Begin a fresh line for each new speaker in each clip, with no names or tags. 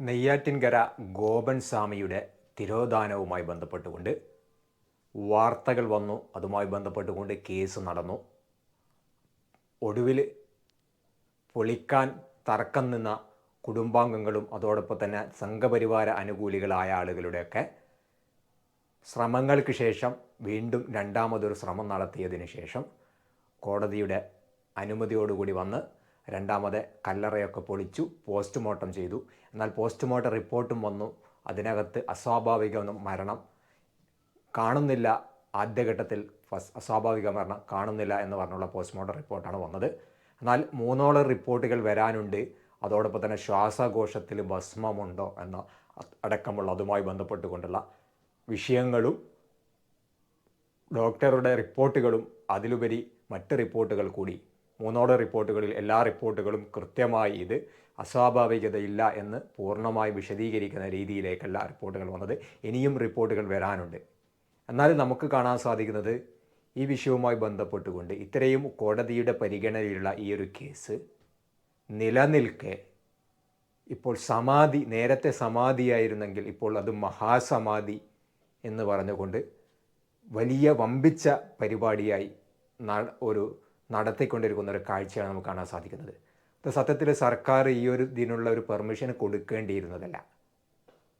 നെയ്യാറ്റിൻകര ഗോപൻ സ്വാമിയുടെ തിരോധാനവുമായി ബന്ധപ്പെട്ടുകൊണ്ട് വാർത്തകൾ വന്നു. അതുമായി ബന്ധപ്പെട്ടുകൊണ്ട് കേസ് നടന്നു. ഒടുവിൽ പൊളിക്കാൻ തർക്കം നിന്ന കുടുംബാംഗങ്ങളും അതോടൊപ്പം തന്നെ സംഘപരിവാര അനുകൂലികളായ ആളുകളുടെയൊക്കെ ശ്രമങ്ങൾക്ക് ശേഷം വീണ്ടും രണ്ടാമതൊരു ശ്രമം നടത്തിയതിന് ശേഷം കോടതിയുടെ അനുമതിയോടുകൂടി വന്ന് രണ്ടാമത് കല്ലറയൊക്കെ പൊളിച്ചു പോസ്റ്റ്മോർട്ടം ചെയ്തു. എന്നാൽ പോസ്റ്റ്മോർട്ടം റിപ്പോർട്ടും വന്നു. അതിനകത്ത് അസ്വാഭാവിക മരണം കാണുന്നില്ല. ആദ്യഘട്ടത്തിൽ ഫസ് അസ്വാഭാവിക മരണം കാണുന്നില്ല എന്ന് പറഞ്ഞുള്ള പോസ്റ്റ്മോർട്ടം റിപ്പോർട്ടാണ് വന്നത്. എന്നാൽ മൂന്നോളം റിപ്പോർട്ടുകൾ വരാനുണ്ട്. അതോടൊപ്പം തന്നെ ശ്വാസകോശത്തിൽ ഭസ്മമുണ്ടോ എന്ന അടക്കമുള്ള അതുമായി ബന്ധപ്പെട്ടുകൊണ്ടുള്ള വിഷയങ്ങളും ഡോക്ടറുടെ റിപ്പോർട്ടുകളും അതിലുപരി മറ്റ് റിപ്പോർട്ടുകൾ കൂടി മൂന്നോട് റിപ്പോർട്ടുകളിൽ എല്ലാ റിപ്പോർട്ടുകളും കൃത്യമായി ഇത് അസ്വാഭാവികതയില്ല എന്ന് പൂർണമായി വിശദീകരിക്കുന്ന രീതിയിലേക്കല്ല റിപ്പോർട്ടുകൾ വന്നത്. ഇനിയും റിപ്പോർട്ടുകൾ വരാനുണ്ട്. എന്നാലും നമുക്ക് കാണാൻ സാധിക്കുന്നത് ഈ വിഷയവുമായി ബന്ധപ്പെട്ടുകൊണ്ട് ഇത്രയും കോടതിയുടെ പരിഗണനയിലുള്ള ഈ ഒരു കേസ് നിലനിൽക്കെ ഇപ്പോൾ സമാധി നേരത്തെ സമാധിയായിരുന്നെങ്കിൽ ഇപ്പോൾ അത് മഹാസമാധി എന്ന് പറഞ്ഞുകൊണ്ട് വലിയ വമ്പിച്ച പരിപാടിയായി ഒരു നടത്തിക്കൊണ്ടിരിക്കുന്ന ഒരു കാഴ്ചയാണ് നമുക്ക് കാണാൻ സാധിക്കുന്നത്. ഇത് സത്യത്തിൽ സർക്കാർ ഈ ഒരു ഇതിനുള്ള ഒരു പെർമിഷൻ കൊടുക്കേണ്ടിയിരുന്നതല്ല.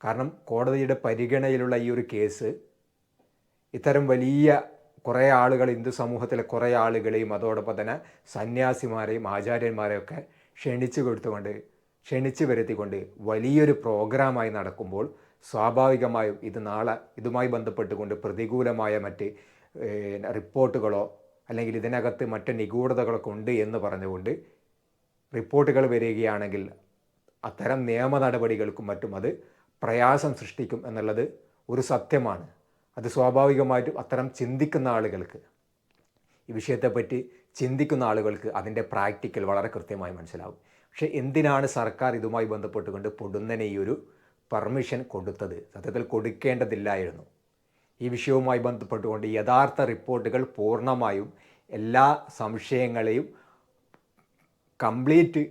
കാരണം കോടതിയുടെ പരിഗണനയിലുള്ള ഈ ഒരു കേസ് ഇത്തരം വലിയ കുറേ ആളുകൾ ഹിന്ദു സമൂഹത്തിലെ കുറേ ആളുകളെയും അതോടൊപ്പം തന്നെ സന്യാസിമാരെയും ആചാര്യന്മാരെയൊക്കെ ക്ഷണിച്ചു കൊടുത്തുകൊണ്ട് ക്ഷണിച്ചു വരുത്തിക്കൊണ്ട് വലിയൊരു പ്രോഗ്രാമായി നടക്കുമ്പോൾ സ്വാഭാവികമായും ഇത് നാളെ ഇതുമായി ബന്ധപ്പെട്ടുകൊണ്ട് പ്രതികൂലമായ മറ്റ് റിപ്പോർട്ടുകളോ അല്ലെങ്കിൽ ഇതിനകത്ത് മറ്റ് നിഗൂഢതകളൊക്കെ ഉണ്ട് എന്ന് പറഞ്ഞുകൊണ്ട് റിപ്പോർട്ടുകൾ വരികയാണെങ്കിൽ അത്തരം നിയമ നടപടികൾക്കും മറ്റും അത് പ്രയാസം സൃഷ്ടിക്കും എന്നുള്ളത് ഒരു സത്യമാണ്. അത് സ്വാഭാവികമായിട്ടും അത്തരം ചിന്തിക്കുന്ന ആളുകൾക്ക് ഈ വിഷയത്തെപ്പറ്റി ചിന്തിക്കുന്ന ആളുകൾക്ക് അതിന്റെ പ്രാക്ടിക്കൽ വളരെ കൃത്യമായി മനസ്സിലാവും. പക്ഷേ എന്തിനാണ് സർക്കാർ ഇതുമായി ബന്ധപ്പെട്ടുകൊണ്ട് പൊടുന്നനെ ഈ ഒരു പെർമിഷൻ കൊടുത്തത്? സത്യത്തിൽ കൊടുക്കേണ്ടതില്ലായിരുന്നു. ഈ വിഷയവുമായി ബന്ധപ്പെട്ടുകൊണ്ട് യഥാർത്ഥ റിപ്പോർട്ടുകൾ പൂർണമായും എല്ലാ സംശയങ്ങളെയും കംപ്ലീറ്റ്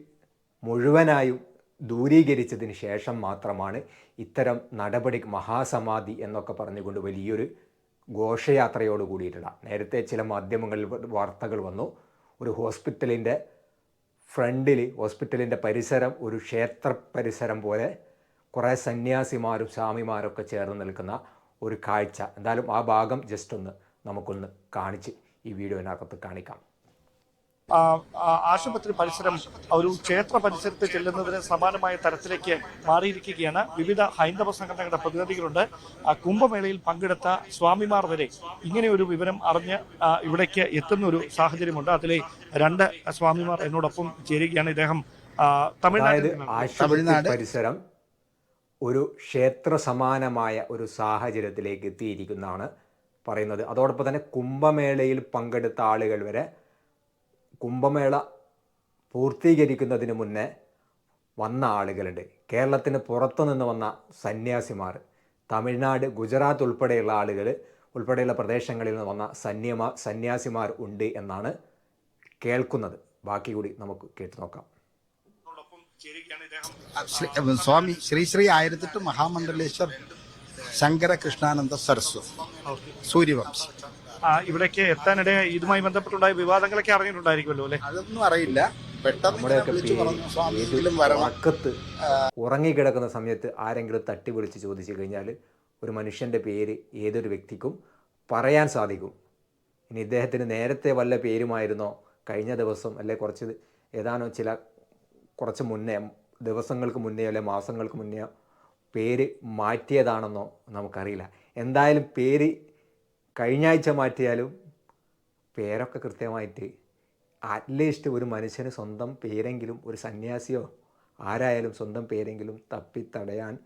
മുഴുവനായും ദൂരീകരിച്ചതിന് ശേഷം മാത്രമാണ് ഇത്തരം നടപടി മഹാസമാധി എന്നൊക്കെ പറഞ്ഞുകൊണ്ട് വലിയൊരു ഘോഷയാത്രയോട് കൂടിയിട്ടുള്ള. നേരത്തെ ചില മാധ്യമങ്ങളിൽ വാർത്തകൾ വന്നു. ഒരു ഹോസ്പിറ്റലിന്റെ ഫ്രണ്ടിൽ ഹോസ്പിറ്റലിന്റെ പരിസരം ഒരു ക്ഷേത്ര പരിസരം പോലെ കുറേ സന്യാസിമാരും സ്വാമിമാരൊക്കെ ചേർന്ന് നിൽക്കുന്ന ഒരു കാഴ്ച. എന്തായാലും ആ ഭാഗം ജസ്റ്റ് ഒന്ന് നമുക്കൊന്ന് കാണിച്ച് ഈ വീഡിയോനകത്ത് കാണിക്കാം.
ആശുപത്രി പരിസരം ഒരു ക്ഷേത്ര പരിസരത്ത് ചെല്ലുന്നതിന് സമാനമായ തരത്തിലേക്ക് മാറിയിരിക്കുകയാണ്. വിവിധ ഹൈന്ദവ സംഘടനകളുടെ പ്രതിനിധികളുണ്ട്. ആ, കുംഭമേളയിൽ പങ്കെടുത്ത സ്വാമിമാർ വരെ ഇങ്ങനെ ഒരു വിവരം അറിഞ്ഞ് ഇവിടേക്ക് എത്തുന്ന ഒരു സാഹചര്യമുണ്ട്. അതിലെ രണ്ട് സ്വാമിമാർ എന്നോടൊപ്പം ചേരുകയാണ് ഇദ്ദേഹം. തമിഴ്നാട്.
ആശുപത്രി പരിസരം ഒരു ക്ഷേത്ര സമാനമായ ഒരു സാഹചര്യത്തിലേക്ക് എത്തിയിരിക്കുന്നതാണ് പറയുന്നത്. അതോടൊപ്പം തന്നെ കുംഭമേളയിൽ പങ്കെടുത്ത ആളുകൾ വരെ കുംഭമേള പൂർത്തീകരിക്കുന്നതിന് മുന്നേ വന്ന ആളുകളുണ്ട്. കേരളത്തിന് പുറത്തു നിന്ന് വന്ന സന്യാസിമാർ തമിഴ്നാട് ഗുജറാത്ത് ഉൾപ്പെടെയുള്ള ആളുകൾ ഉൾപ്പെടെയുള്ള പ്രദേശങ്ങളിൽ നിന്ന് വന്ന സന്യമ സന്യാസിമാർ ഉണ്ട് എന്നാണ് കേൾക്കുന്നത്. ബാക്കി കൂടി നമുക്ക് കേട്ടു നോക്കാം
എന്നോടൊപ്പം ചേരുകയാണ് ഇദ്ദേഹം
ശ്രീ- സ്വാമി ശ്രീ ശ്രീ ആയിരത്തെട്ട് മഹാമണ്ഡലേശ്വർ ശങ്കര കൃഷ്ണാനന്ദ സരസ്വതി സൂര്യവംശം.
ഇവിടേക്ക് എത്താനിടെ ഇതുമായി ബന്ധപ്പെട്ടുണ്ടായ വിവാദങ്ങളൊക്കെ അറിഞ്ഞിട്ടുണ്ടായിരിക്കുമല്ലോ അല്ലെ?
അതൊന്നും അറിയില്ല. പെട്ടെന്ന്
ഉറങ്ങിക്കിടക്കുന്ന സമയത്ത് ആരെങ്കിലും തട്ടി വിളിച്ച് ചോദിച്ചു കഴിഞ്ഞാൽ ഒരു മനുഷ്യന്റെ പേര് ഏതൊരു വ്യക്തിക്കും പറയാൻ സാധിക്കും. ഇനി ഇദ്ദേഹത്തിന് നേരത്തെ വല്ല പേരുമായിരുന്നോ? കഴിഞ്ഞ ദിവസം അല്ലെ കുറച്ച് ഏതാനോ ചില കുറച്ച് മുന്നേ ദിവസങ്ങൾക്ക് മുന്നേ അല്ലെ മാസങ്ങൾക്ക് മുന്നേ പേര് മാറ്റിയതാണെന്നോ നമുക്കറിയില്ല. എന്തായാലും പേര് കഴിഞ്ഞ ആഴ്ച മാറ്റിയാലും പേരൊക്കെ കൃത്യമായിട്ട് അറ്റ്ലീസ്റ്റ് ഒരു മനുഷ്യന് സ്വന്തം പേരെങ്കിലും ഒരു സന്യാസിയോ ആരായാലും സ്വന്തം പേരെങ്കിലും തപ്പിത്തടയാൻ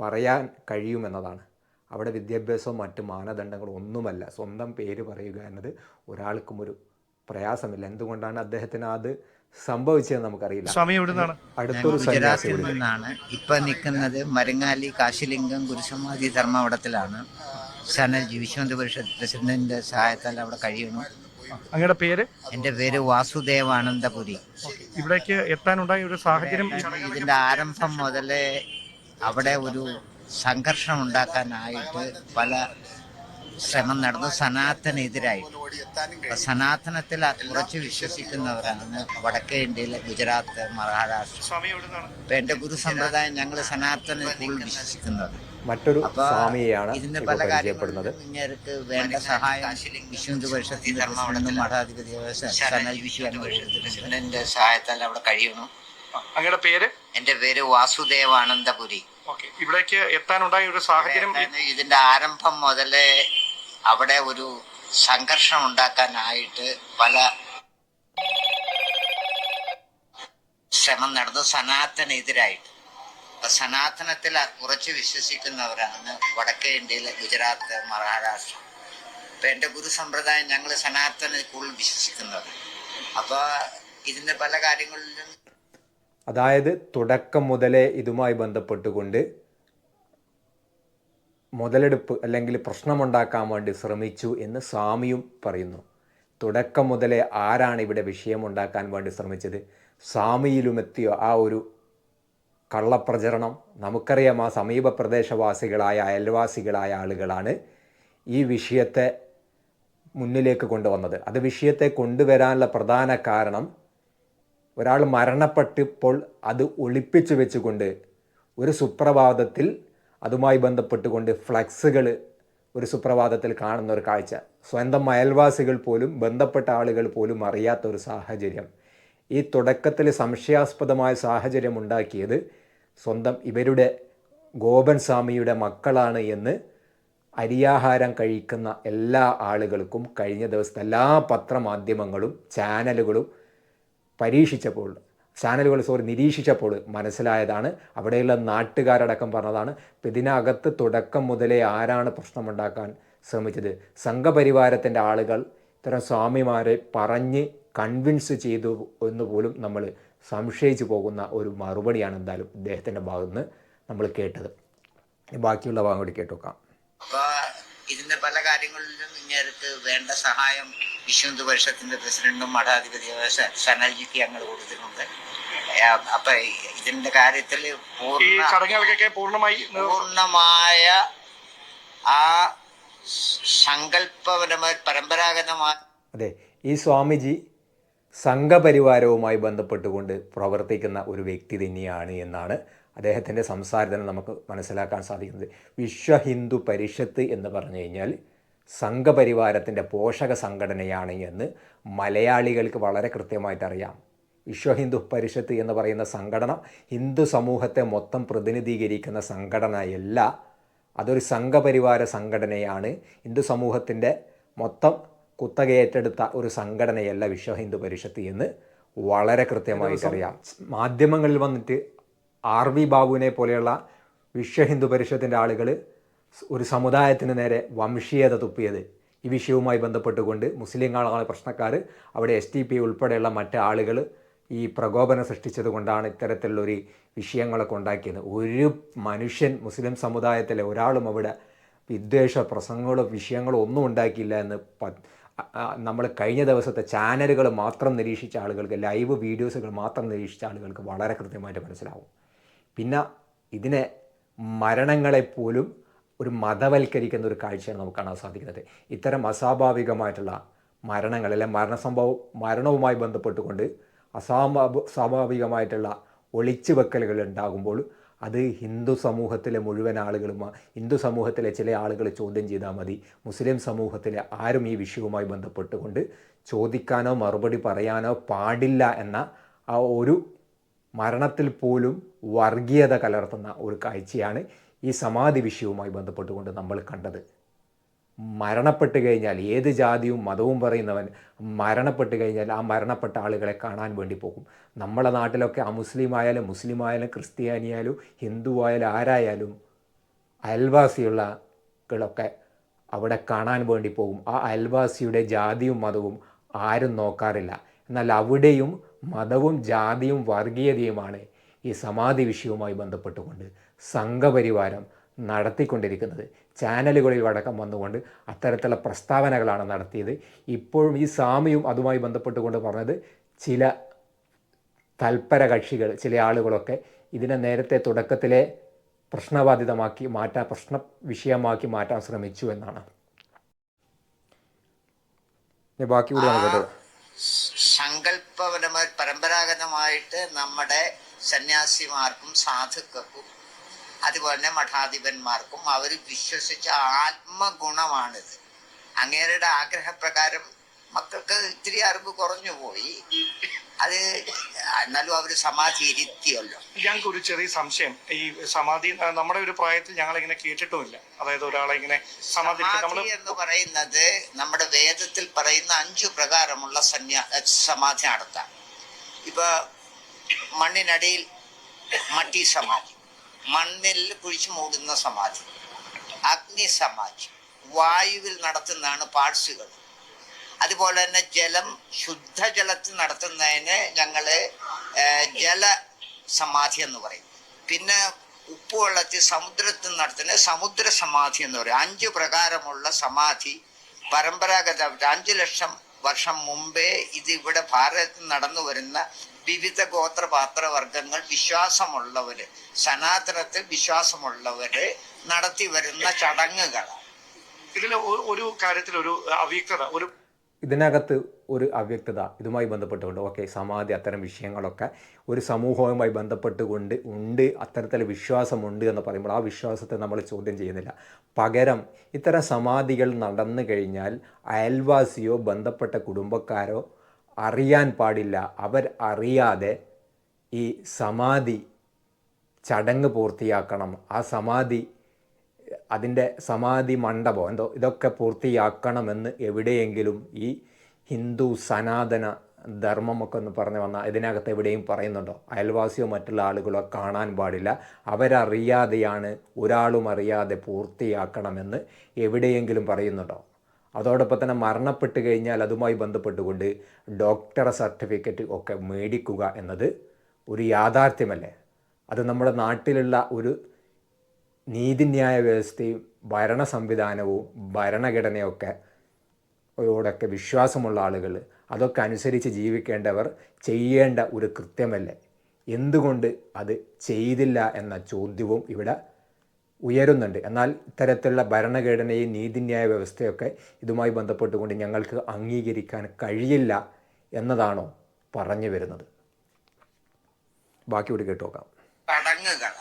പറയാൻ കഴിയുമെന്നതാണ്. അവിടെ വിദ്യാഭ്യാസവും മറ്റ് മാനദണ്ഡങ്ങളും ഒന്നുമല്ല. സ്വന്തം പേര് പറയുക എന്നത് ഒരാൾക്കും ഒരു പ്രയാസമില്ല. എന്തുകൊണ്ടാണ് അദ്ദേഹത്തിന് അത് സംഭവിച്ചതെന്ന് നമുക്കറിയില്ല.
സ്വാമി
അടുത്തൊരു
ഗുജറാത്തിൽ നിന്നാണ്. ഇപ്പൊ നിൽക്കുന്നത് മരങ്ങാലി കാശിലിംഗം ഗുരുസമാധി ധർമ്മവടത്തിലാണ്. സനൽജി ജീവിശാന്ത പരിഷത്ത് പ്രസിഡന്റിന്റെ സഹായത്താൽ അവിടെ കഴിയുന്നു.
അങ്ങയുടെ പേര്?
എന്റെ പേര് വാസുദേവാനന്ദപുരി.
ഇവിടേക്ക് എത്താനുണ്ടായ ഒരു സാഹചര്യം
ഇതിന്റെ ആരംഭം മുതലേ അവിടെ ഒരു സംഘർഷം ഉണ്ടാക്കാനായിട്ട് പല ശ്രമം നടന്നു സനാതനെതിരായിട്ട് അപ്പൊ സനാതനത്തിൽ കുറച്ച് വിശ്വസിക്കുന്നവരാണ്. വടക്കേ ഇന്ത്യയിലെ ഗുജറാത്ത് മഹാരാഷ്ട്ര. ഇപ്പൊ എന്റെ ഗുരു സമ്പ്രദായം ഞങ്ങൾ സനാതനത്തിൽ കൂടുതൽ വിശ്വസിക്കുന്നത്
മറ്റൊരു
സ്വാമിയാണ്
സ്വാമിയെയാണ്
ഇതിന്റെ പല
പരിചയപ്പെടുന്നത്.
ഇങ്ങേർക്ക് വേണ്ട സഹായം വിശ്വന്ത് പരിഷത്തിന്റെ മഠാധിപതി സഹായത്താൽ അവിടെ കഴിയണം
അങ്ങയുടെ പേര്?
എന്റെ പേര് വാസുദേവാനന്ദപുരി.
ഓക്കെ. ഇവിടേക്ക് എത്താനുണ്ടായ ഒരു സാഹചര്യം
ഇതിന്റെ ആരംഭം മുതലേ അവിടെ ഒരു സംഘർഷം ഉണ്ടാക്കാനായിട്ട് പല ശ്രമം നടന്നു. സനാതനെതിരായിട്ട്. അപ്പൊ സനാതനത്തിൽ കുറച്ച് വിശ്വസിക്കുന്നവരാണ് വടക്കേ ഇന്ത്യയിലെ ഗുജറാത്ത് മഹാരാഷ്ട്ര. ഇപ്പൊ എന്റെ ഗുരു സമ്പ്രദായം ഞങ്ങൾ സനാതന കൂടുതൽ വിശ്വസിക്കുന്നത്. അപ്പൊ ഇതിന്റെ പല കാര്യങ്ങളിലും
അതായത് തുടക്കം മുതലേ ഇതുമായി ബന്ധപ്പെട്ടുകൊണ്ട് മുതലെടുപ്പ് അല്ലെങ്കിൽ പ്രശ്നമുണ്ടാക്കാൻ വേണ്ടി ശ്രമിച്ചു എന്ന് സ്വാമിയും പറയുന്നു. തുടക്കം മുതലേ ആരാണ് ഇവിടെ വിഷയമുണ്ടാക്കാൻ വേണ്ടി ശ്രമിച്ചത്? സ്വാമിയിലുമെത്തിയ ആ ഒരു കള്ളപ്രചരണം നമുക്കറിയാം ആ സമീപ പ്രദേശവാസികളായ അയൽവാസികളായ ആളുകളാണ് ഈ വിഷയത്തെ മുന്നിലേക്ക് കൊണ്ടുവന്നത്. അത് വിഷയത്തെ കൊണ്ടുവരാനുള്ള പ്രധാന കാരണം ഒരാൾ മരണപ്പെട്ടപ്പോൾ അത് ഒളിപ്പിച്ചു വെച്ചുകൊണ്ട് ഒരു സുപ്രഭാതത്തിൽ അതുമായി ബന്ധപ്പെട്ടുകൊണ്ട് ഫ്ലക്സുകൾ ഒരു സുപ്രഭാതത്തിൽ കാണുന്ന ഒരു കാഴ്ച. സ്വന്തം അയൽവാസികൾ പോലും ബന്ധപ്പെട്ട ആളുകൾ പോലും അറിയാത്ത ഒരു സാഹചര്യം. ഈ തുടക്കത്തിൽ സംശയാസ്പദമായ സാഹചര്യം ഉണ്ടാക്കിയത് സ്വന്തം ഇവരുടെ ഗോപൻ സ്വാമിയുടെ മക്കളാണ് എന്ന് അരിയാഹാരം കഴിക്കുന്ന എല്ലാ ആളുകൾക്കും കഴിഞ്ഞ ദിവസത്തെ എല്ലാ പത്രമാധ്യമങ്ങളും ചാനലുകളും പരീക്ഷിച്ചപ്പോൾ ചാനലുകൾ സോറി നിരീക്ഷിച്ചപ്പോൾ മനസ്സിലായതാണ്. അവിടെയുള്ള നാട്ടുകാരടക്കം പറഞ്ഞതാണ് ഇതിനകത്ത് തുടക്കം മുതലേ ആരാണ് പ്രശ്നമുണ്ടാക്കാൻ ശ്രമിച്ചത്? സംഘപരിവാരത്തിന്റെ ആളുകൾ ഇത്തരം സ്വാമിമാരെ പറഞ്ഞ് കൺവിൻസ് ചെയ്തു എന്ന് പോലും നമ്മൾ സംശയിച്ചു പോകുന്ന ഒരു മറുപടിയാണ് എന്തായാലും ഇദ്ദേഹത്തിന്റെ ഭാഗത്ത് നിന്ന് നമ്മൾ കേട്ടത്. ബാക്കിയുള്ള ഭാഗം കൂടി കേട്ടുവെക്കാം
ഇതിന്റെ പല കാര്യങ്ങളിലും ഇങ്ങേർക്ക് വേണ്ട സഹായം വിശ്വന്ത് പരിഷത്തിന്റെ പ്രസിഡന്റും മഠാധിപതിയായ സനൽജിക്ക് ഞങ്ങൾ കൊടുത്തിട്ടുണ്ട്. ആ, അപ്പൊ ഇതിന്റെ കാര്യത്തിൽ
ചടങ്ങുകൾക്കൊക്കെ പൂർണമായി
പൂർണമായ ആ സങ്കല്പപരമായ പരമ്പരാഗതമായ
അതെ ഈ സ്വാമിജി സംഘപരിവാരവുമായി ബന്ധപ്പെട്ടുകൊണ്ട് പ്രവർത്തിക്കുന്ന ഒരു വ്യക്തി തന്നെയാണ് എന്നാണ് അദ്ദേഹത്തിന്റെ സംസാരത്തിൽ നമുക്ക് മനസ്സിലാക്കാൻ സാധിക്കുന്നത് വിശ്വ ഹിന്ദു പരിഷത്ത് എന്ന് പറഞ്ഞു കഴിഞ്ഞാൽ സംഘപരിവാരത്തിന്റെ പോഷക സംഘടനയാണ് എന്ന് മലയാളികൾക്ക് വളരെ കൃത്യമായിട്ട് അറിയാം. വിശ്വ ഹിന്ദു പരിഷത്ത് എന്ന് പറയുന്ന സംഘടന ഹിന്ദു സമൂഹത്തെ മൊത്തം പ്രതിനിധീകരിക്കുന്ന സംഘടനയല്ല. അതൊരു സംഘപരിവാര സംഘടനയാണ്. ഹിന്ദു സമൂഹത്തിന്റെ മൊത്തം കുത്തകയേറ്റെടുത്ത ഒരു സംഘടനയല്ല വിശ്വ ഹിന്ദു പരിഷത്ത് എന്ന് വളരെ കൃത്യമായിട്ട് അറിയാം. മാധ്യമങ്ങളിൽ വന്നിട്ട് ആർ വി ബാബുവിനെ പോലെയുള്ള വിശ്വ ഹിന്ദു പരിഷത്തിന്റെ ആളുകൾ ഒരു സമുദായത്തിന് നേരെ വംശീയത തുപ്പിയത്. ഈ വിഷയവുമായി ബന്ധപ്പെട്ടുകൊണ്ട് മുസ്ലിങ്ങളാണ് പ്രശ്നക്കാർ അവിടെ എസ് ടി പി ഉൾപ്പെടെയുള്ള മറ്റ് ആളുകൾ ഈ പ്രകോപനം സൃഷ്ടിച്ചത് കൊണ്ടാണ് ഇത്തരത്തിലുള്ളൊരു വിഷയങ്ങളൊക്കെ ഉണ്ടാക്കിയത്. ഒരു മനുഷ്യൻ മുസ്ലിം സമുദായത്തിലെ ഒരാളും അവിടെ വിദ്വേഷ പ്രസംഗങ്ങളോ വിഷയങ്ങളോ ഒന്നും ഉണ്ടാക്കിയില്ല എന്ന് നമ്മൾ കഴിഞ്ഞ ദിവസത്തെ ചാനലുകൾ മാത്രം നിരീക്ഷിച്ച ആളുകൾക്ക് ലൈവ് വീഡിയോസുകൾ മാത്രം നിരീക്ഷിച്ച ആളുകൾക്ക് വളരെ കൃത്യമായിട്ട് മനസ്സിലാവും. പിന്നെ ഇതിനെ മരണങ്ങളെപ്പോലും ഒരു മതവൽക്കരിക്കുന്ന ഒരു കാഴ്ചയാണ് നമുക്ക് കാണാൻ സാധിക്കുന്നത്. ഇത്തരം അസ്വാഭാവികമായിട്ടുള്ള മരണങ്ങൾ അല്ലെ മരണസംഭവം മരണവുമായി ബന്ധപ്പെട്ടുകൊണ്ട് അസാഭാ സ്വാഭാവികമായിട്ടുള്ള ഒളിച്ചു വെക്കലുകൾ ഉണ്ടാകുമ്പോൾ അത് ഹിന്ദു സമൂഹത്തിലെ മുഴുവൻ ആളുകളും ഹിന്ദു സമൂഹത്തിലെ ചില ആളുകൾ ചോദ്യം ചെയ്താൽ മതി. മുസ്ലിം സമൂഹത്തിലെ ആരും ഈ വിഷയവുമായി ബന്ധപ്പെട്ടുകൊണ്ട് ചോദിക്കാനോ മറുപടി പറയാനോ പാടില്ല എന്ന ആ ഒരു മരണത്തിൽ പോലും വർഗീയത കലർത്തുന്ന ഒരു കാഴ്ചയാണ് ഈ സമാധി വിഷയവുമായി ബന്ധപ്പെട്ടുകൊണ്ട് നമ്മൾ കണ്ടത്. മരണപ്പെട്ട് കഴിഞ്ഞാൽ ഏത് ജാതിയും മതവും പറയുന്നവൻ മരണപ്പെട്ട് കഴിഞ്ഞാൽ ആ മരണപ്പെട്ട ആളുകളെ കാണാൻ വേണ്ടി പോകും. നമ്മളെ നാട്ടിലൊക്കെ അമുസ്ലിം ആയാലും മുസ്ലിം ആയാലും ക്രിസ്ത്യാനിയായാലും ഹിന്ദു ആയാലും ആരായാലും അയൽവാസിയുള്ളകളൊക്കെ അവിടെ കാണാൻ വേണ്ടി പോകും. ആ അയൽവാസിയുടെ ജാതിയും മതവും ആരും നോക്കാറില്ല. എന്നാൽ അവിടെയും മതവും ജാതിയും വർഗീയതയുമാണ് ഈ സമാധി വിഷയവുമായി ബന്ധപ്പെട്ടുകൊണ്ട് സംഘപരിവാരം നടത്തിക്കൊണ്ടിരിക്കുന്നത്. ചാനലുകളിൽ അടക്കം വന്നുകൊണ്ട് അത്തരത്തിലുള്ള പ്രസ്താവനകളാണ് നടത്തിയത്. ഇപ്പോഴും ഈ സ്വാമിയും അതുമായി ബന്ധപ്പെട്ടുകൊണ്ട് പറഞ്ഞത് ചില തൽപര കക്ഷികൾ ചില ആളുകളൊക്കെ ഇതിനെ നേരത്തെ തുടക്കത്തിലെ പ്രശ്നബാധിതമാക്കി മാറ്റാൻ പ്രശ്ന വിഷയമാക്കി മാറ്റാൻ ശ്രമിച്ചു എന്നാണ്. ബാക്കി കൂടെ കേട്ടോ
പരമ്പരാഗതമായിട്ട് നമ്മുടെ സന്യാസിമാർക്കും സാധുക്കൾക്കും അതുപോലെ തന്നെ മഠാധിപന്മാർക്കും അവർ വിശ്വസിച്ച ആത്മഗുണമാണിത്. അങ്ങേരുടെ ആഗ്രഹപ്രകാരം മക്കൾക്ക് ഇത്തിരി അറിവ് കുറഞ്ഞു പോയി അത് എന്നാലും അവർ സമാധി ഇരുത്തിയല്ലോ
ഞങ്ങൾക്ക് ഒരു ചെറിയ സംശയം. ഈ സമാധി നമ്മുടെ ഒരു പ്രായത്തിൽ ഞങ്ങൾ ഇങ്ങനെ കേട്ടിട്ടുമില്ല. അതായത് ഒരാളെ ഇങ്ങനെ സമാധി
സമാധി എന്ന് പറയുന്നത് നമ്മുടെ വേദത്തിൽ പറയുന്ന അഞ്ചു പ്രകാരമുള്ള സന്യാ സമാധി നടത്താം. ഇപ്പൊ മണ്ണിനടിയിൽ മട്ടി സമാധി മണ്ണിൽ കുഴിച്ചു മൂടുന്ന സമാധി അഗ്നി സമാധി വായുവിൽ നടത്തുന്നതാണ് പാഴ്സുകൾ. അതുപോലെ തന്നെ ജലം ശുദ്ധജലത്തിൽ നടത്തുന്നതിന് ഞങ്ങൾ ജല സമാധി എന്ന് പറയും. പിന്നെ ഉപ്പുവെള്ളത്തിൽ സമുദ്രത്തിൽ നടത്തുന്ന സമുദ്ര സമാധി എന്ന് പറയും. അഞ്ച് പ്രകാരമുള്ള സമാധി പരമ്പരാഗത അഞ്ചു ലക്ഷം വർഷം മുമ്പേ ഇത് ഇവിടെ ഭാരതത്തിൽ നടന്നു വരുന്ന വിവിധ ഗോത്രപാത്രവർഗങ്ങൾ വിശ്വാസമുള്ളവര് സനാതനത്തിൽ വിശ്വാസമുള്ളവര് നടത്തി വരുന്ന ചടങ്ങുകളാണ്.
ഇതിൽ ഒരു കാര്യത്തിൽ ഒരു അവ്യക്തത ഒരു
ഇതിനകത്ത് ഒരു അവ്യക്തത ഇതുമായി ബന്ധപ്പെട്ടുകൊണ്ട് ഓക്കെ സമാധി അത്തരം വിഷയങ്ങളൊക്കെ ഒരു സമൂഹവുമായി ബന്ധപ്പെട്ടുകൊണ്ട് ഉണ്ട് അത്തരത്തിൽ വിശ്വാസമുണ്ട് എന്ന് പറയുമ്പോൾ ആ വിശ്വാസത്തെ നമ്മൾ ചോദ്യം ചെയ്യുന്നില്ല. പകരം ഇത്തരം സമാധികൾ നടന്നു കഴിഞ്ഞാൽ അയൽവാസിയോ ബന്ധപ്പെട്ട കുടുംബക്കാരോ അറിയാൻ പാടില്ല. അവർ അറിയാതെ ഈ സമാധി ചടങ്ങ് പൂർത്തിയാക്കണം. ആ സമാധി അതിന്റെ സമാധി മണ്ഡപം എന്തോ ഇതൊക്കെ പൂർത്തിയാക്കണമെന്ന് എവിടെയെങ്കിലും ഈ ഹിന്ദു സനാതന ധർമ്മമൊക്കെ ഒന്ന് പറഞ്ഞു വന്നാൽ ഇതിനകത്ത് എവിടെയും പറയുന്നുണ്ടോ? അയൽവാസിയോ മറ്റുള്ള ആളുകളോ കാണാൻ പാടില്ല. അവരറിയാതെയാണ് ഒരാളും അറിയാതെ പൂർത്തിയാക്കണമെന്ന് എവിടെയെങ്കിലും പറയുന്നുണ്ടോ? അതോടൊപ്പം തന്നെ മരണപ്പെട്ട് കഴിഞ്ഞാൽ അതുമായി ബന്ധപ്പെട്ടുകൊണ്ട് ഡോക്ടറെ സർട്ടിഫിക്കറ്റ് ഒക്കെ മേടിക്കുക എന്നത് ഒരു യാഥാർത്ഥ്യമല്ലേ? അത് നമ്മുടെ നാട്ടിലുള്ള ഒരു നീതിന്യായ വ്യവസ്ഥയും ഭരണ സംവിധാനവും ഭരണഘടനയൊക്കെ യോടൊക്കെ വിശ്വാസമുള്ള ആളുകൾ അതൊക്കെ അനുസരിച്ച് ജീവിക്കേണ്ടവർ ചെയ്യേണ്ട ഒരു കൃത്യമല്ലേ? എന്തുകൊണ്ട് അത് ചെയ്തില്ല എന്ന ചോദ്യവും ഇവിടെ ഉയരുന്നുണ്ട്. എന്നാൽ ഇത്തരത്തിലുള്ള ഭരണഘടനയും നീതിന്യായ വ്യവസ്ഥയൊക്കെ ഇതുമായി ബന്ധപ്പെട്ടുകൊണ്ട് ഞങ്ങൾക്ക് അംഗീകരിക്കാൻ കഴിയില്ല എന്നതാണോ പറഞ്ഞു വരുന്നത്? ബാക്കി കൂടി കേട്ടു നോക്കാം
ചടങ്ങുകളാണ്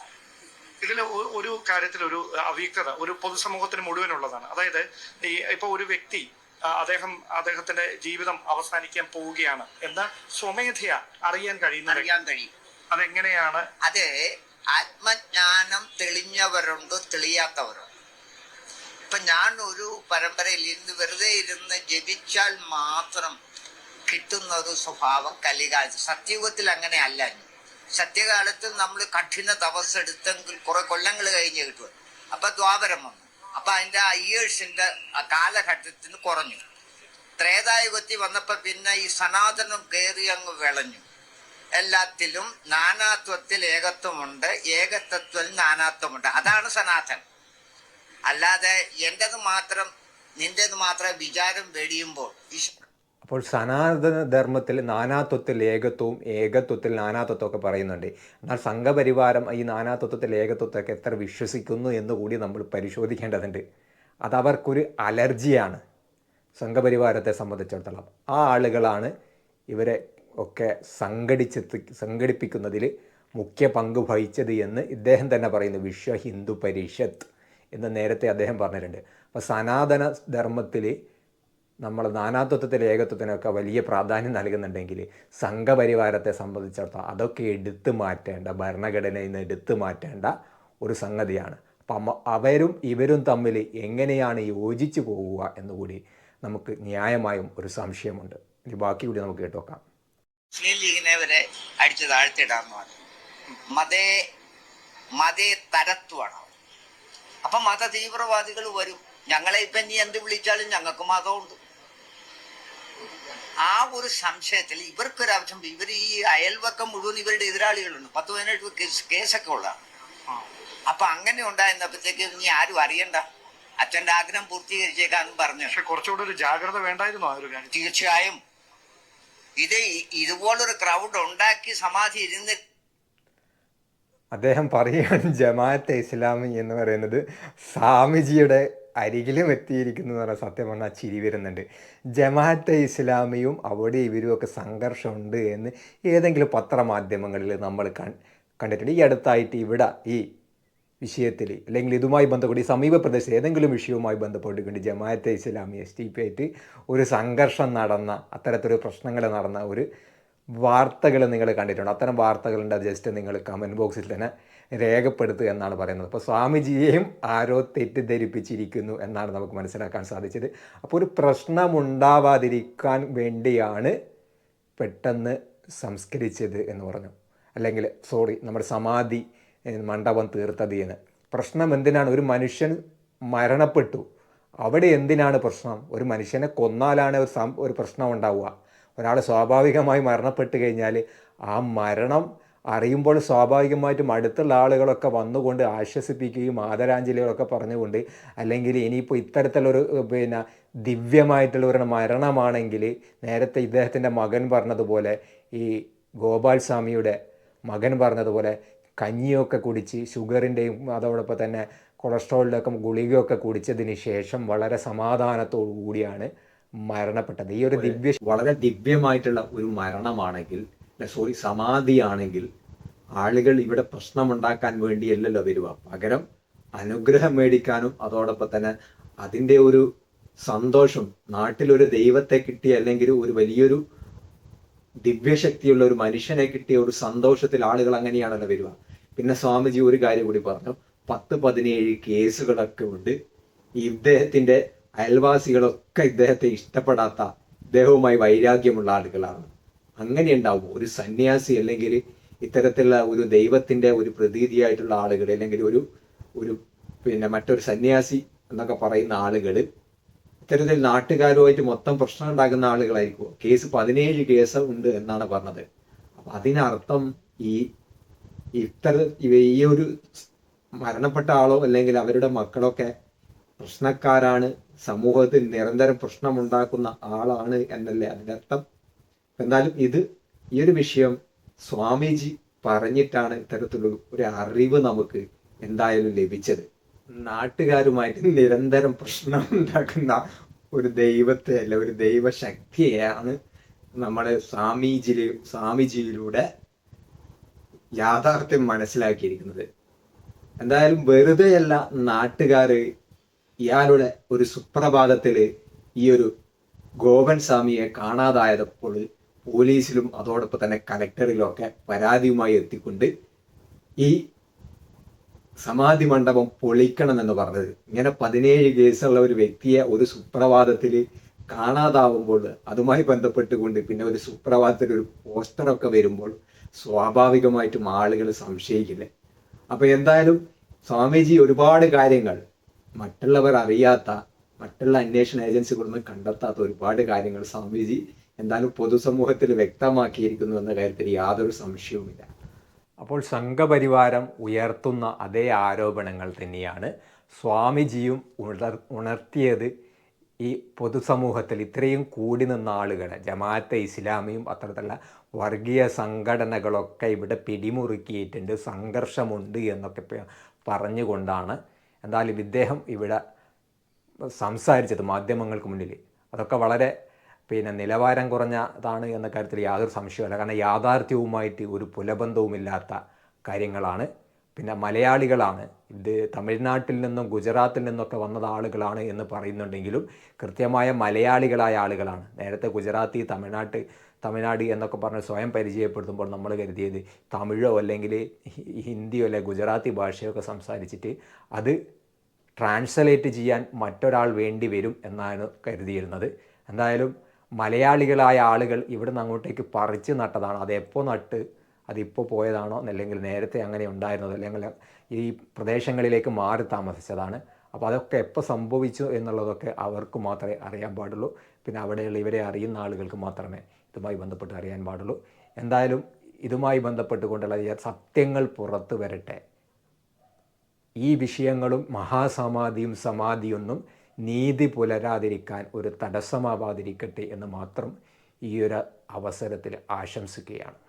ഇതിൽ ഒരു കാര്യത്തിൽ ഒരു അവ്യക്തത ഒരു പൊതുസമൂഹത്തിന് മുഴുവനുള്ളതാണ്. അതായത് ഈ ഇപ്പൊ ഒരു വ്യക്തി അദ്ദേഹം അദ്ദേഹത്തിന്റെ ജീവിതം അവസാനിക്കാൻ പോവുകയാണ് എന്ന് സ്വമേധയാ അറിയാൻ കഴിയുന്ന.
അറിയാൻ കഴിയും.
അതെങ്ങനെയാണ്?
അത് ആത്മജ്ഞാനം തെളിഞ്ഞവരുണ്ട് തെളിയാത്തവരുണ്ട്. ഇപ്പൊ ഞാൻ ഒരു പരമ്പരയിൽ ഇരുന്ന് വെറുതെ ഇരുന്ന് ജപിച്ചാൽ മാത്രം കിട്ടുന്ന ഒരു സ്വഭാവം കലികാലത്ത്. സത്യയുഗത്തിൽ അങ്ങനെ അല്ല ഇനി. സത്യകാലത്തിൽ നമ്മൾ കഠിന തപസ്സെടുത്തെങ്കിൽ കുറെ കൊല്ലങ്ങൾ കഴിഞ്ഞ് കിട്ടുക അപ്പൊ ദ്വാപരം വന്നു. അപ്പൊ അതിന്റെ ഇയേഴ്സിന്റെ കാലഘട്ടത്തിന് കുറഞ്ഞു. ത്രേതായുഗത്തി വന്നപ്പോ പിന്നെ ഈ സനാതനം കയറി അങ്ങ് വിളഞ്ഞു. എല്ലാത്തിലും നാനാത്വത്തിൽ ഏകത്വമുണ്ട് ഏകത്വത്തിൽ നാനാത്വമുണ്ട്. അതാണ് സനാതൻ. അല്ലാതെ എന്റേത് മാത്രം നിന്റേത് മാത്രം വിചാരം വെടിയുമ്പോൾ
അപ്പോൾ സനാതന ധർമ്മത്തിൽ നാനാത്വത്തിൽ ഏകത്വവും ഏകത്വത്തിൽ നാനാത്വത്വം ഒക്കെ പറയുന്നുണ്ട്. എന്നാൽ സംഘപരിവാരം ഈ നാനാത്വത്തിൽ ഏകത്വത്തൊക്കെ എത്ര വിശ്വസിക്കുന്നു എന്ന് കൂടി നമ്മൾ പരിശോധിക്കേണ്ടതുണ്ട്. അത് അവർക്കൊരു അലർജിയാണ് സംഘപരിവാരത്തെ സംബന്ധിച്ചിടത്തോളം. ആ ആളുകളാണ് ഇവരെ ഒക്കെ സംഘടിച്ച് സംഘടിപ്പിക്കുന്നതിൽ മുഖ്യ പങ്ക് വഹിച്ചത് എന്ന് ഇദ്ദേഹം തന്നെ പറയുന്നു. വിശ്വ ഹിന്ദു പരിഷത്ത് എന്ന് നേരത്തെ അദ്ദേഹം പറഞ്ഞിട്ടുണ്ട്. അപ്പോൾ സനാതന ധർമ്മത്തിൽ നമ്മൾ നാനാത്വത്തിൽ ഏകത്വത്തിനൊക്കെ വലിയ പ്രാധാന്യം നൽകുന്നുണ്ടെങ്കിൽ സംഘപരിവാരത്തെ സംബന്ധിച്ചിടത്തോളം അതൊക്കെ എടുത്തു മാറ്റേണ്ട ഭരണഘടനയിൽ നിന്ന് എടുത്തു മാറ്റേണ്ട ഒരു സംഗതിയാണ്. അപ്പം അവരും ഇവരും തമ്മിൽ എങ്ങനെയാണ് യോജിച്ചു പോവുക എന്നുകൂടി നമുക്ക് ന്യായമായും ഒരു സംശയമുണ്ട്. ഇനി ബാക്കി കൂടി നമുക്ക് കേട്ടോക്കാം.
മുസ്ലിം ലീഗിനെ വരെ അടിച്ചു താഴ്ത്തിടാന്ന് പറഞ്ഞു. മതേ മതേ തരത്വമാണ്? അപ്പൊ മത തീവ്രവാദികൾ വരും. ഞങ്ങളെ ഇപ്പൊ നീ എന്ത് വിളിച്ചാലും ഞങ്ങൾക്ക് മതമുണ്ട്. ആ ഒരു സംശയത്തിൽ ഇവർക്കൊരാവശ്യം ഇവർ ഈ അയൽവക്കം മുഴുവൻ ഇവരുടെ എതിരാളികളുണ്ട്. പത്ത് പതിനെട്ട് കേസ് കേസൊക്കെ ഉള്ളതാണ്. അപ്പൊ അങ്ങനെ ഉണ്ടായിരുന്നപ്പോഴത്തേക്ക് ഇനി ആരും അറിയണ്ട. അച്ഛന്റെ ആഗ്രഹം പൂർത്തീകരിച്ചേക്കാന്നും പറഞ്ഞു.
പക്ഷെ കുറച്ചുകൂടെ ഒരു ജാഗ്രത വേണ്ടായിരുന്നു ആ ഒരു കാര്യം.
തീർച്ചയായും. ഇത് ഇതുപോലൊരു ക്രൗഡ് ഉണ്ടാക്കി സമാധി ഇരുന്ന്
അദ്ദേഹം പറയുകയാണ് ജമാഅത്തെ ഇസ്ലാമി എന്ന് പറയുന്നത് സ്വാമിജിയുടെ അരികിലും എത്തിയിരിക്കുന്നു എന്ന് പറഞ്ഞാൽ സത്യം പറഞ്ഞാൽ ചിരി വരുന്നുണ്ട്. ജമാഅത്തെ ഇസ്ലാമിയും അവിടെ ഇവരുമൊക്കെ സംഘർഷമുണ്ട് എന്ന് ഏതെങ്കിലും പത്രമാധ്യമങ്ങളിൽ നമ്മൾ കണ്ടിട്ടുണ്ട്. ഈ അടുത്തായിട്ട് ഇവിടെ ഈ വിഷയത്തിൽ അല്ലെങ്കിൽ ഇതുമായി ബന്ധപ്പെട്ട് ഈ സമീപ പ്രദേശത്ത് ഏതെങ്കിലും വിഷയവുമായി ബന്ധപ്പെട്ടുകൊണ്ട് Jamaat e Islami S T P ആയിട്ട് ഒരു സംഘർഷം നടന്ന അത്തരത്തിലൊരു പ്രശ്നങ്ങൾ നടന്ന ഒരു വാർത്തകൾ നിങ്ങൾ കണ്ടിട്ടുണ്ട്. അത്തരം വാർത്തകളുണ്ട്. ജസ്റ്റ് നിങ്ങൾ കമന്റ് ബോക്സിൽ തന്നെ രേഖപ്പെടുത്തുക എന്നാണ് പറയുന്നത്. അപ്പോൾ സ്വാമിജിയെയും ആരോ തെറ്റിദ്ധരിപ്പിച്ചിരിക്കുന്നു എന്നാണ് നമുക്ക് മനസ്സിലാക്കാൻ സാധിച്ചത്. അപ്പോൾ ഒരു പ്രശ്നമുണ്ടാവാതിരിക്കാൻ വേണ്ടിയാണ് പെട്ടെന്ന് സംസ്കരിച്ചത് എന്ന് പറഞ്ഞു. അല്ലെങ്കിൽ സോറി നമ്മുടെ സമാധി മണ്ഡപം തീർത്തത് എന്ന്. പ്രശ്നം എന്തിനാണ്? ഒരു മനുഷ്യൻ മരണപ്പെട്ടു. അവിടെ എന്തിനാണ് പ്രശ്നം? ഒരു മനുഷ്യനെ കൊന്നാലാണ് ഒരു ഒരു പ്രശ്നം ഉണ്ടാവുക. ഒരാൾ സ്വാഭാവികമായി മരണപ്പെട്ട് കഴിഞ്ഞാൽ ആ മരണം അറിയുമ്പോൾ സ്വാഭാവികമായിട്ടും അടുത്തുള്ള ആളുകളൊക്കെ വന്നുകൊണ്ട് ആശ്വസിപ്പിക്കുകയും ആദരാഞ്ജലികളൊക്കെ പറഞ്ഞുകൊണ്ട് അല്ലെങ്കിൽ ഇനിയിപ്പോൾ ഇത്തരത്തിലൊരു പിന്നെ ദിവ്യമായിട്ടുള്ള ഒരു മരണമാണെങ്കിൽ നേരത്തെ ഇദ്ദേഹത്തിന്റെ മകൻ പറഞ്ഞതുപോലെ ഈ ഗോപാൽ സ്വാമിയുടെ മകൻ പറഞ്ഞതുപോലെ കഞ്ഞിയൊക്കെ കുടിച്ച് ഷുഗറിന്റെയും അതോടൊപ്പം തന്നെ കൊളസ്ട്രോളിന്റെ ഒക്കെ ഗുളികയൊക്കെ കുടിച്ചതിന് ശേഷം വളരെ സമാധാനത്തോടു കൂടിയാണ് മരണപ്പെട്ടത്. ഈ ഒരു ദിവ്യ
വളരെ ദിവ്യമായിട്ടുള്ള ഒരു മരണമാണെങ്കിൽ സോറി സമാധിയാണെങ്കിൽ ആളുകൾ ഇവിടെ പ്രശ്നമുണ്ടാക്കാൻ വേണ്ടിയല്ലല്ലോ വരിക. പകരം അനുഗ്രഹം മേടിക്കാനും അതോടൊപ്പം തന്നെ അതിന്റെ ഒരു സന്തോഷം നാട്ടിലൊരു ദൈവത്തെ കിട്ടി അല്ലെങ്കിൽ ഒരു വലിയൊരു ദിവ്യശക്തിയുള്ള ഒരു മനുഷ്യനെ കിട്ടിയ ഒരു സന്തോഷത്തിൽ ആളുകൾ അങ്ങനെയാണല്ലോ വരിക. പിന്നെ സ്വാമിജി ഒരു കാര്യം കൂടി പറഞ്ഞു. പത്ത് പതിനേഴ് കേസുകളൊക്കെ ഉണ്ട്. ഇദ്ദേഹത്തിന്റെ അയൽവാസികളൊക്കെ ഇദ്ദേഹത്തെ ഇഷ്ടപ്പെടാത്ത ഇദ്ദേഹവുമായി വൈരാഗ്യമുള്ള ആളുകളാണ്. അങ്ങനെ ഉണ്ടാവും ഒരു സന്യാസി അല്ലെങ്കിൽ ഇത്തരത്തിലുള്ള ഒരു ദൈവത്തിന്റെ ഒരു പ്രതീതിയായിട്ടുള്ള ആളുകൾ അല്ലെങ്കിൽ ഒരു ഒരു പിന്നെ മറ്റൊരു സന്യാസി എന്നൊക്കെ പറയുന്ന ആളുകൾ ഇത്തരത്തിൽ നാട്ടുകാരുമായിട്ട് മൊത്തം പ്രശ്നം ഉണ്ടാക്കുന്ന ആളുകളായിരിക്കും കേസ് പതിനേഴ് കേസ് ഉണ്ട് എന്നാണ് പറഞ്ഞത്. അപ്പൊ അതിനർത്ഥം ഈ ഇത്തര ഈ ഒരു മരണപ്പെട്ട ആളോ അല്ലെങ്കിൽ അവരുടെ മക്കളൊക്കെ പ്രശ്നക്കാരാണ്. സമൂഹത്തിൽ നിരന്തരം പ്രശ്നമുണ്ടാക്കുന്ന ആളാണ് എന്നല്ലേ അതിന്റെ അർത്ഥം എന്നാലും ഇത് ഈ ഒരു വിഷയം സ്വാമിജി പറഞ്ഞിട്ടാണ് ഇത്തരത്തിലുള്ള ഒരു അറിവ് നമുക്ക് എന്തായാലും ലഭിച്ചത്. നാട്ടുകാരുമായിട്ട് നിരന്തരം പ്രശ്നം ഉണ്ടാക്കുന്ന ഒരു ദൈവത്തെ അല്ല ഒരു ദൈവശക്തിയെയാണ് നമ്മുടെ സ്വാമീജിയിൽ സ്വാമിജിയിലൂടെ യാഥാർത്ഥ്യം മനസ്സിലാക്കിയിരിക്കുന്നത്. എന്തായാലും വെറുതെയല്ല നാട്ടുകാർ ഇയാളുടെ ഒരു സുപ്രഭാതത്തിൽ ഈ ഒരു ഗോപൻ സ്വാമിയെ കാണാതായപ്പോൾ പോലീസിലും അതോടൊപ്പം തന്നെ കലക്ടറിലും ഒക്കെ പരാതിയുമായി എത്തിക്കൊണ്ട് ഈ സമാധി മണ്ഡപം പൊളിക്കണം എന്ന് പറഞ്ഞത്. ഇങ്ങനെ പതിനേഴ് കേസുള്ള ഒരു വ്യക്തിയെ ഒരു സുപ്രഭാതത്തിൽ കാണാതാവുമ്പോൾ അതുമായി ബന്ധപ്പെട്ടുകൊണ്ട് പിന്നെ ഒരു സുപ്രഭാതത്തിൽ ഒരു പോസ്റ്ററൊക്കെ വരുമ്പോൾ സ്വാഭാവികമായിട്ടും ആളുകൾ സംശയിക്കില്ലേ? അപ്പൊ എന്തായാലും സ്വാമിജി ഒരുപാട് കാര്യങ്ങൾ മറ്റുള്ളവർ അറിയാത്ത മറ്റുള്ള അന്വേഷണ ഏജൻസികളൊന്നും കണ്ടെത്താത്ത ഒരുപാട് കാര്യങ്ങൾ സ്വാമിജി എന്തായാലും പൊതുസമൂഹത്തിൽ വ്യക്തമാക്കിയിരിക്കുന്നു എന്ന കാര്യത്തിൽ യാതൊരു സംശയവുമില്ല.
അപ്പോൾ സംഘപരിവാരം ഉയർത്തുന്ന അതേ ആരോപണങ്ങൾ തന്നെയാണ് സ്വാമിജിയും ഉണർ ഉണർത്തിയത് ഈ പൊതുസമൂഹത്തിൽ ഇത്രയും കൂടി നിന്ന ആളുകളെ ജമാഅത്തെ ഇസ്ലാമിയും അത്തരത്തിലുള്ള വർഗീയ സംഘടനകളൊക്കെ ഇവിടെ പിടിമുറുക്കിയിട്ടുണ്ട് സംഘർഷമുണ്ട് എന്നൊക്കെ പറഞ്ഞുകൊണ്ടാണ്. എന്തായാലും ഇദ്ദേഹം ഇവിടെ സംസാരിച്ചത് മാധ്യമങ്ങൾക്ക് മുന്നിൽ. അതൊക്കെ വളരെ പിന്നെ നിലവാരം കുറഞ്ഞതാണ് എന്ന കാര്യത്തിൽ യാതൊരു സംശയമല്ല കാരണം യാഥാർത്ഥ്യവുമായിട്ട് ഒരു പുലബന്ധവുമില്ലാത്ത കാര്യങ്ങളാണ്. പിന്നെ മലയാളികളാണ്. ഇത് തമിഴ്നാട്ടിൽ നിന്നും ഗുജറാത്തിൽ നിന്നൊക്കെ വന്നത് ആളുകളാണ് എന്ന് പറയുന്നുണ്ടെങ്കിലും കൃത്യമായ മലയാളികളായ ആളുകളാണ്. നേരത്തെ ഗുജറാത്തി തമിഴ്നാട്ട് തമിഴ്നാട് എന്നൊക്കെ പറഞ്ഞ് സ്വയം പരിചയപ്പെടുത്തുമ്പോൾ നമ്മൾ കരുതിയത് തമിഴോ അല്ലെങ്കിൽ ഹിന്ദിയോ അല്ലെ ഗുജറാത്തി ഭാഷയോ ഒക്കെ സംസാരിച്ചിട്ട് അത് ട്രാൻസ്ലേറ്റ് ചെയ്യാൻ മറ്റൊരാൾ വേണ്ടി വരും എന്നാണ് കരുതിയിരുന്നത്. എന്തായാലും മലയാളികളായ ആളുകൾ ഇവിടുന്ന് അങ്ങോട്ടേക്ക് പറിച്ച് നട്ടതാണ്. അതെപ്പോൾ നട്ട് അതിപ്പോൾ പോയതാണോ അല്ലെങ്കിൽ നേരത്തെ അങ്ങനെ ഉണ്ടായിരുന്നത് അല്ലെങ്കിൽ ഈ പ്രദേശങ്ങളിലേക്ക് മാറി താമസിച്ചതാണ്. അപ്പോൾ അതൊക്കെ എപ്പോൾ സംഭവിച്ചു എന്നുള്ളതൊക്കെ അവർക്ക് മാത്രമേ അറിയാൻ പാടുള്ളൂ. പിന്നെ അവിടെയുള്ള ഇവരെ അറിയുന്ന ആളുകൾക്ക് മാത്രമേ ഇതുമായി ബന്ധപ്പെട്ട് അറിയാൻ പാടുള്ളൂ. എന്തായാലും ഇതുമായി ബന്ധപ്പെട്ടുകൊണ്ടുള്ള സത്യങ്ങൾ പുറത്തു വരട്ടെ. ഈ വിഷയങ്ങളും മഹാസമാധിയും സമാധിയൊന്നും നീതി പുലരാതിരിക്കാൻ ഒരു തടസ്സമാവാതിരിക്കട്ടെ എന്ന് മാത്രം ഈ ഒരു അവസരത്തിൽ ആശംസിക്കുകയാണ്.